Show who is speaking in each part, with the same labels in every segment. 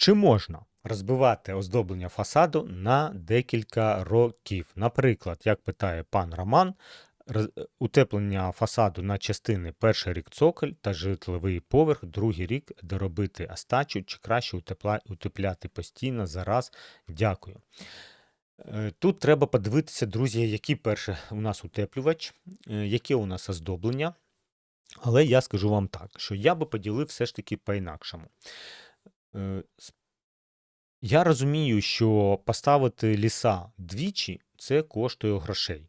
Speaker 1: Чи можна розбивати оздоблення фасаду на декілька років? Наприклад, як питає пан Роман, утеплення фасаду на частини перший рік цоколь та житловий поверх, другий рік доробити остачу, чи краще утепляти постійно зараз? Дякую. Е, Тут треба подивитися, друзі, який перше у нас утеплювач, е, яке у нас оздоблення. Але я скажу вам так, що я би поділив все ж таки по-інакшому. Е, Я розумію, що поставити ліса двічі це коштує грошей,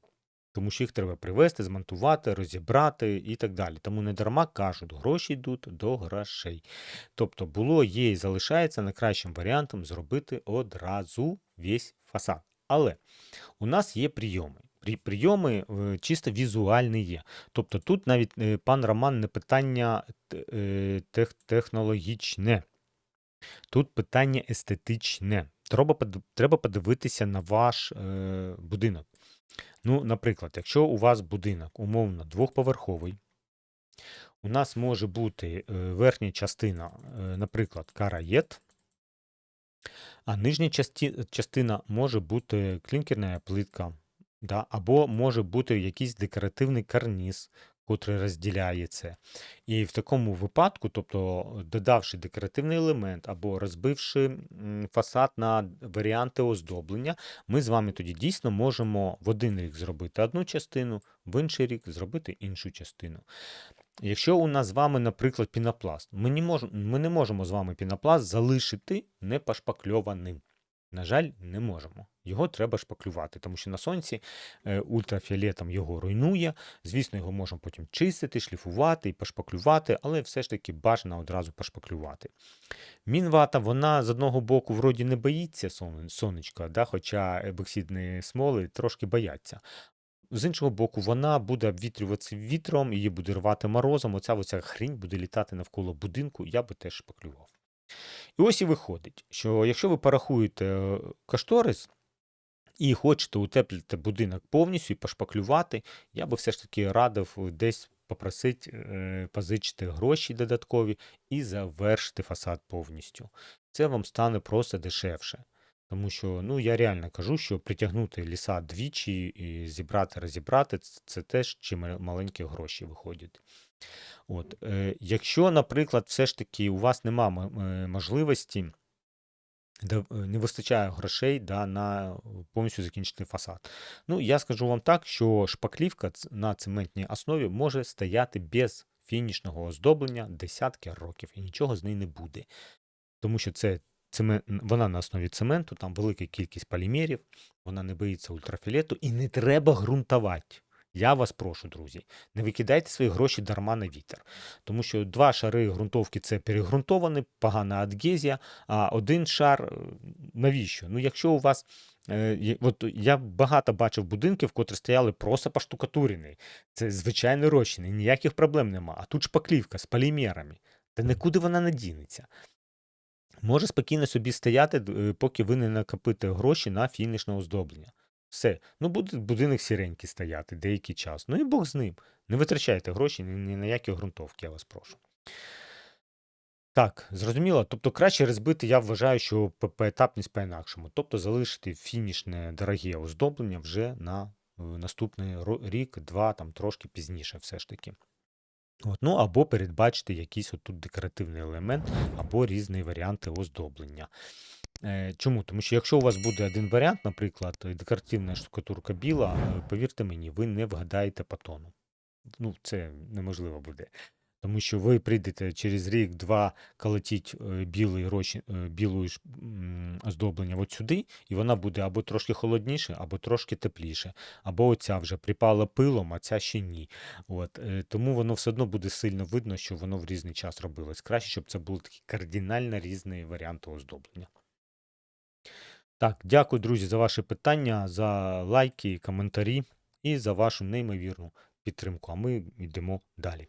Speaker 1: тому що їх треба привезти, змонтувати, розібрати і так далі. Тому не дарма кажуть, гроші йдуть до грошей. Тобто було, є і залишається найкращим варіантом зробити одразу весь фасад. Але у нас є прийоми. При- Прийоми чисто візуальні є. Тобто тут навіть е, пан Роман не питання е, тех- технологічне. Тут питання естетичне. Треба, треба подивитися на ваш е, будинок. Ну, наприклад, якщо у вас будинок умовно двохповерховий, у нас може бути е, верхня частина, е, наприклад, караєт, а нижня часті, частина може бути клінкерна плитка, да, або може бути якийсь декоративний карніз, котрий розділяє це. І в такому випадку, тобто додавши декоративний елемент або розбивши фасад на варіанти оздоблення, ми з вами тоді дійсно можемо в один рік зробити одну частину, в інший рік зробити іншу частину. Якщо у нас з вами, наприклад, пінопласт, ми не можемо, ми не можемо з вами пінопласт залишити не пошпакльованим. На жаль, не можемо. Його треба шпаклювати, тому що на сонці е, ультрафіолетом його руйнує. Звісно, його можна потім чистити, шліфувати і пошпаклювати, але все ж таки бажано одразу пошпаклювати. Мінвата, вона з одного боку вроді не боїться сонечка, да, хоча ебоксидні смоли трошки бояться. З іншого боку, вона буде обвітрюватися вітром, її буде рвати морозом, оця оця хрінь буде літати навколо будинку, я би теж шпаклював. І ось і виходить, що якщо ви порахуєте е, кошторис і хочете утеплити будинок повністю і пошпаклювати, я би все ж таки радив десь попросити е, позичити гроші додаткові і завершити фасад повністю. Це вам стане просто дешевше. Тому що ну, я реально кажу, що притягнути ліса двічі і зібрати, розібрати, це теж чим маленькі гроші виходять. От, е, якщо, наприклад, все ж таки у вас нема е, можливості, е, не вистачає грошей да, на повністю закінчити фасад. Ну, я скажу вам так, що шпаклівка на цементній основі може стояти без фінішного оздоблення десятки років, і нічого з неї не буде. Тому що це цемент, вона на основі цементу, там велика кількість полімерів, вона не боїться ультрафіолету і не треба ґрунтувати. Я вас прошу, друзі, не викидайте свої гроші дарма на вітер. Тому що два шари ґрунтовки це перегрунтований, погана адгезія, а один шар е, навіщо? Ну, якщо у вас. е, От я багато бачив будинків, котрі стояли просто поштукатурені. Це звичайний розчин, і ніяких проблем нема. А тут шпаклівка з полімерами. Та нікуди вона не дінеться. Може спокійно собі стояти, е, поки ви не накопите гроші на фінішне оздоблення. Все. Ну, буде будинок сіренький стояти деякий час. Ну і Бог з ним. Не витрачайте гроші ні, на які ґрунтовки, я вас прошу. Так, зрозуміло. Тобто краще розбити, я вважаю, що поетапність по-інакшому. Тобто залишити фінішне дороге оздоблення вже на е, наступний рік, два, там трошки пізніше, все ж таки. От, ну або передбачити якийсь отут декоративний елемент, або різні варіанти оздоблення. Е, чому? Тому що якщо у вас буде один варіант, наприклад, декоративна штукатурка біла, е, повірте мені, ви не вгадаєте по тону. Ну, це неможливо буде. Тому що ви прийдете через рік-два колотіть е, білий м, оздоблення от сюди, і вона буде або трошки холодніше, або трошки тепліше, або оця вже припала пилом, а ця ще ні. От, е, тому воно все одно буде сильно видно, що воно в різний час робилось. Краще, щоб це були такі кардинально різні варіанти оздоблення. Так, дякую, друзі, за ваші питання, за лайки, коментарі і за вашу неймовірну підтримку. А ми йдемо далі.